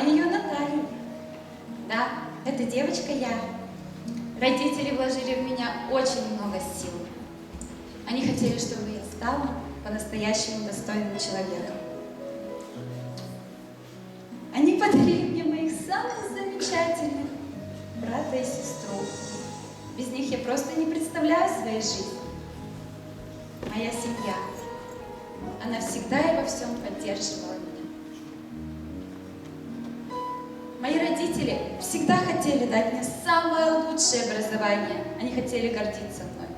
Ее Натальей. Да, эта девочка я. Родители вложили в меня очень много сил. Они хотели, чтобы я стала по-настоящему достойным человеком. Они подарили мне моих самых замечательных брата и сестру. Без них я просто не представляю своей жизни. Моя семья. Она всегда и во всем поддерживала меня. Всегда хотели дать мне самое лучшее образование. Они хотели гордиться мной.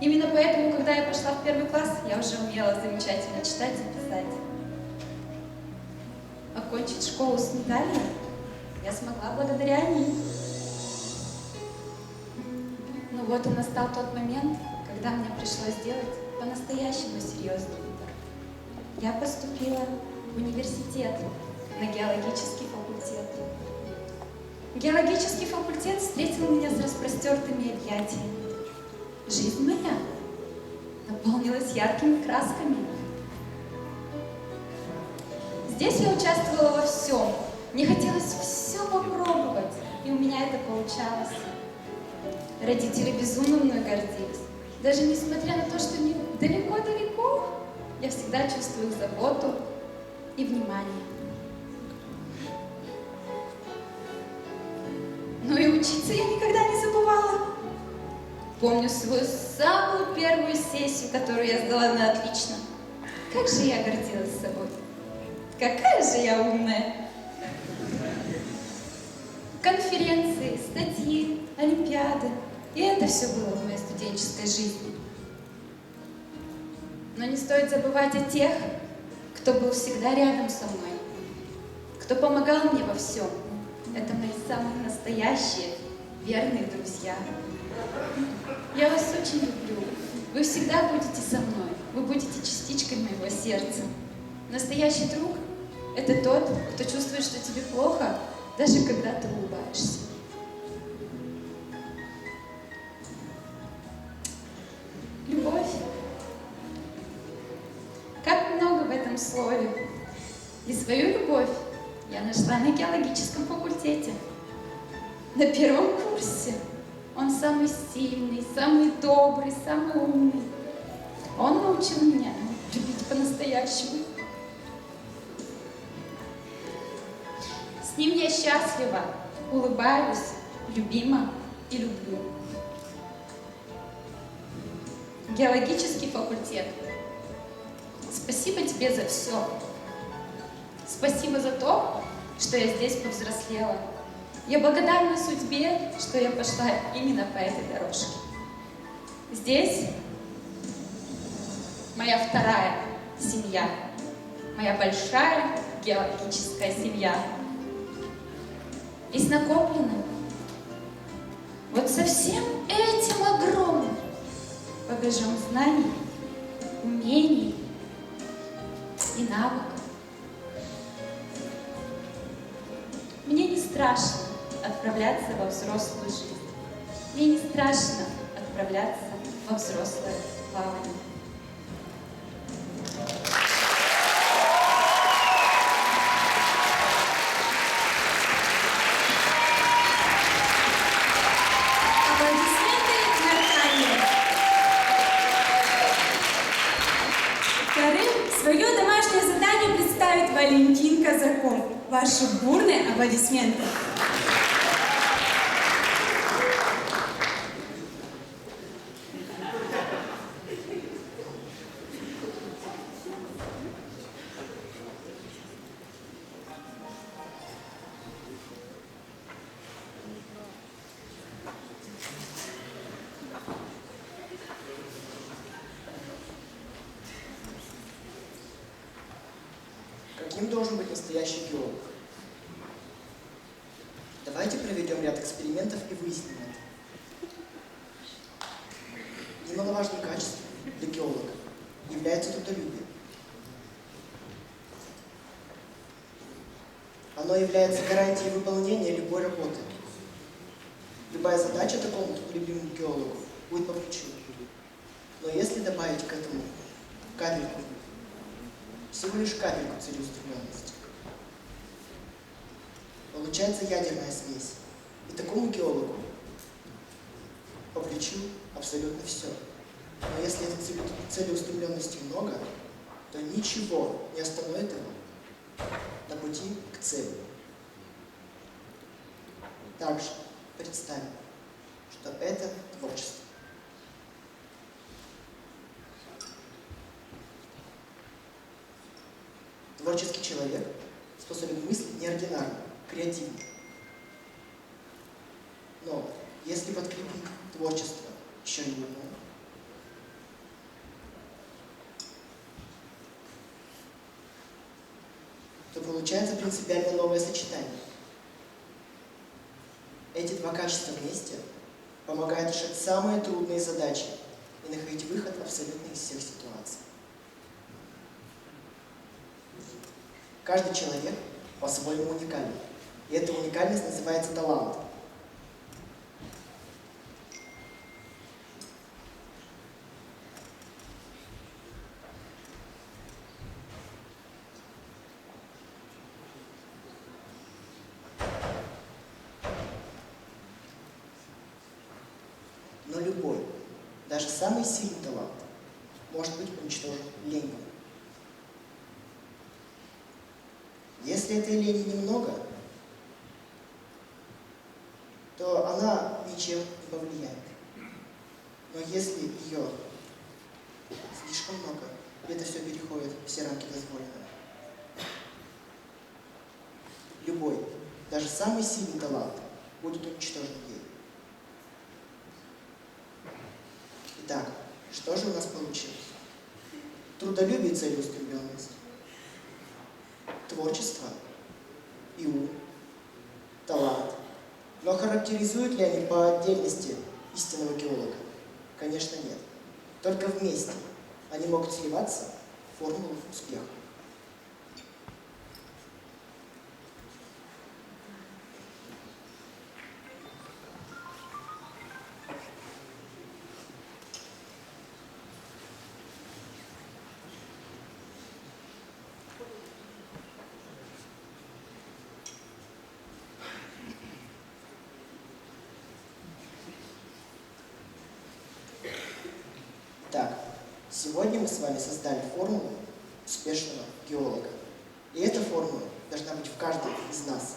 Именно поэтому, когда я пошла в первый класс, я уже умела замечательно читать и писать. Окончить школу с медалью я смогла благодаря ним. Но вот и настал тот момент, когда мне пришлось сделать по-настоящему серьезный выбор. Я поступила в университет на геологический факультет. Геологический факультет встретил меня с распростертыми объятиями. Жизнь моя наполнилась яркими красками. Здесь я участвовала во всем. Мне хотелось все попробовать, и у меня это получалось. Родители безумно мной гордились. Даже несмотря на то, что далеко-далеко, я всегда чувствую заботу и внимание. Учиться я никогда не забывала. Помню свою самую первую сессию, которую я сдала на отлично. Как же я гордилась собой. Какая же я умная. Конференции, статьи, олимпиады. И это все было в моей студенческой жизни. Но не стоит забывать о тех, кто был всегда рядом со мной, кто помогал мне во всем. Это мои самые настоящие, верные друзья. Я вас очень люблю. Вы всегда будете со мной. Вы будете частичкой моего сердца. Настоящий друг – это тот, кто чувствует, что тебе плохо, даже когда ты улыбаешься. Любовь. Как много в этом слове. И свою любовь я нашла на геологическом факультете. На первом курсе. Он самый сильный, самый добрый, самый умный. Он научил меня любить по-настоящему. С ним я счастлива, улыбаюсь, любима и люблю. Геологический факультет. Спасибо тебе за все. Спасибо за то, что я здесь повзрослела. Я благодарна судьбе, что я пошла именно по этой дорожке. Здесь моя вторая семья, моя большая геологическая семья. И с накопленным вот со всем этим огромным багажом знаний, умений и навыков. Страшно отправляться во взрослую жизнь. Мне не страшно отправляться во взрослое плавание. Свое домашнее задание представит Валентин Казаков. Ваши бурные аплодисменты. Каким должен быть настоящий геолог? Давайте проведем ряд экспериментов и выясним это. Немаловажным качеством для геолога является трудолюбие. Оно является гарантией выполнения любой работы. Любая задача такому трудолюбивому геологу будет по плечу. Но если добавить к этому капельку всего лишь капельку целеустремленности, Получается ядерная смесь. И такому геологу по плечу абсолютно все. Но если этой целеустремленности много, то ничего не остановит его на пути к цели. Также представим, что это творчество. Творческий человек способен мыслить неординарно, креативно. Но если подкрепить творчество еще и умом, то получается принципиально новое сочетание. Эти два качества вместе помогают решать самые трудные задачи и находить выход абсолютно из всех ситуаций. Каждый человек по-своему уникален. И эта уникальность называется талант. Но любой, даже самый сильный талант может быть уничтожен ленью. Если этой лени немного, то она ничем не повлияет. Но если ее слишком много, это все переходит все рамки дозволенного, любой, даже самый сильный талант будет уничтожен ей. Итак, что же у нас получилось? Трудолюбие и целеустремленность, творчество и ум, талант. Но характеризуют ли они по отдельности истинного геолога? Конечно, нет. Только вместе они могут сливаться в формулу успеха. Сегодня мы с вами создали формулу успешного геолога. И эта формула должна быть в каждом из нас.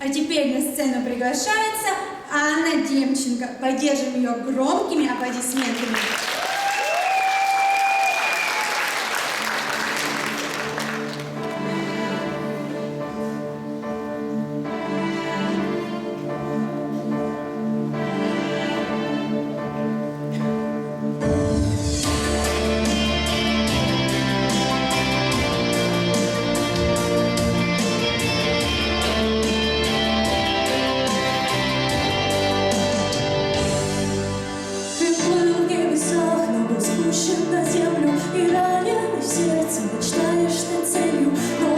А теперь на сцену приглашается Анна Демченко. Поддержим ее громкими аплодисментами. Спущен на землю И ранен в сердце мечтаешь ты целью. Но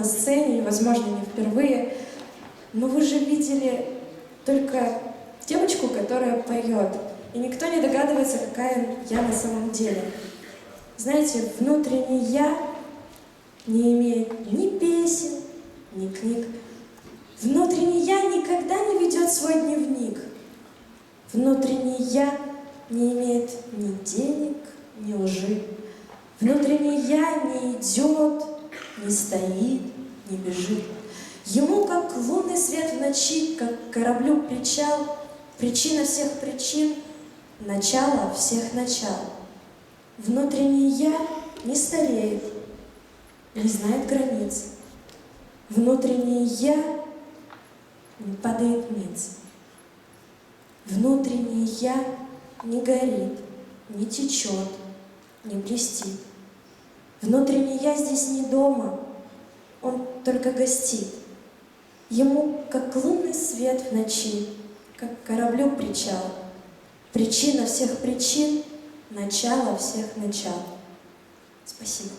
на сцене, и, возможно, не впервые. Но вы же видели только девочку, которая поет. И никто не догадывается, какая я на самом деле. Знаете, внутренний я не имеет ни песен, ни книг. Внутренний я никогда не ведет свой дневник. Внутренний я не имеет ни денег, ни лжи. Внутренний я не идет, не стоит, не бежит. Ему, как лунный свет в ночи, как кораблю причал, причина всех причин, начало всех начал. Внутренний я не стареет, не знает границ. Внутренний я не падает ниц. Внутренний я не горит, не течет, не блестит. Внутренний я здесь не дома, он только гостит. Ему, как лунный свет в ночи, как кораблю причал. Причина всех причин, начало всех начал. Спасибо.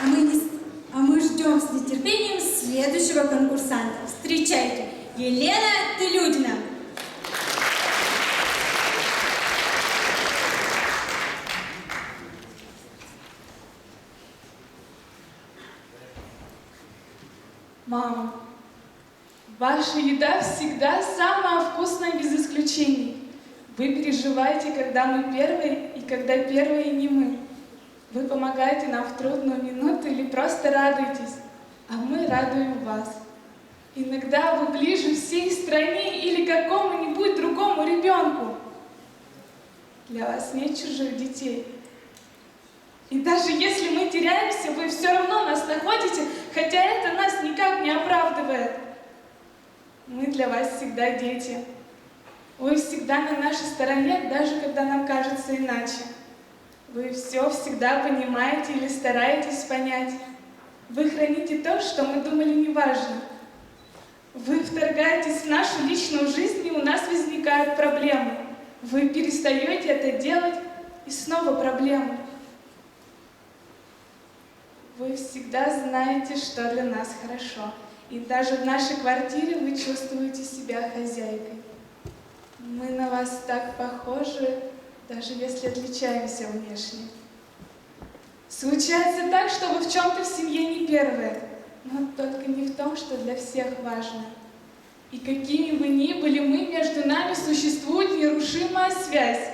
А мы, а ждем с нетерпением следующего конкурсанта. Встречайте, Елена Телюдина. Ваша еда всегда самая вкусная без исключений. Вы переживаете, когда мы первые и когда первые не мы. Вы помогаете нам в трудную минуту или просто радуетесь, а мы радуем вас. Иногда вы ближе всей стране или какому-нибудь другому ребенку. Для вас нет чужих детей. И даже если мы теряемся, вы все равно нас находите, хотя это нас никак не оправдывает. Мы для вас всегда дети. Вы всегда на нашей стороне, даже когда нам кажется иначе. Вы все всегда понимаете или стараетесь понять. Вы храните то, что мы думали неважно. Вы вторгаетесь в нашу личную жизнь, и у нас возникают проблемы. Вы перестаете это делать, и снова проблемы. Вы всегда знаете, что для нас хорошо. И даже в нашей квартире вы чувствуете себя хозяйкой. Мы на вас так похожи, даже если отличаемся внешне. Случается так, что вы в чем-то в семье не первые, но только не в том, что для всех важно. И какими бы ни были мы, между нами существует нерушимая связь,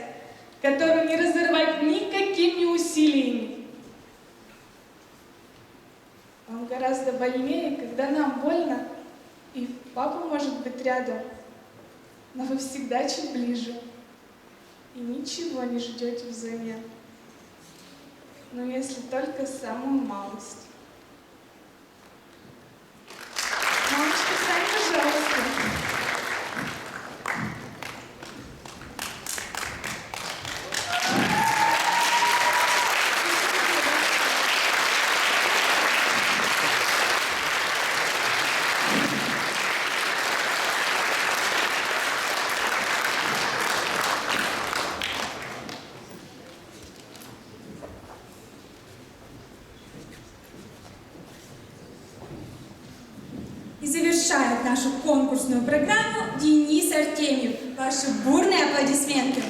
которую не разорвать никакими усилиями. Он гораздо больнее, когда нам больно, и папа может быть рядом, но вы всегда чуть ближе и ничего не ждете взамен. Но если только самую малость. Завершает нашу конкурсную программу Денис Артемьев. Ваши бурные аплодисменты.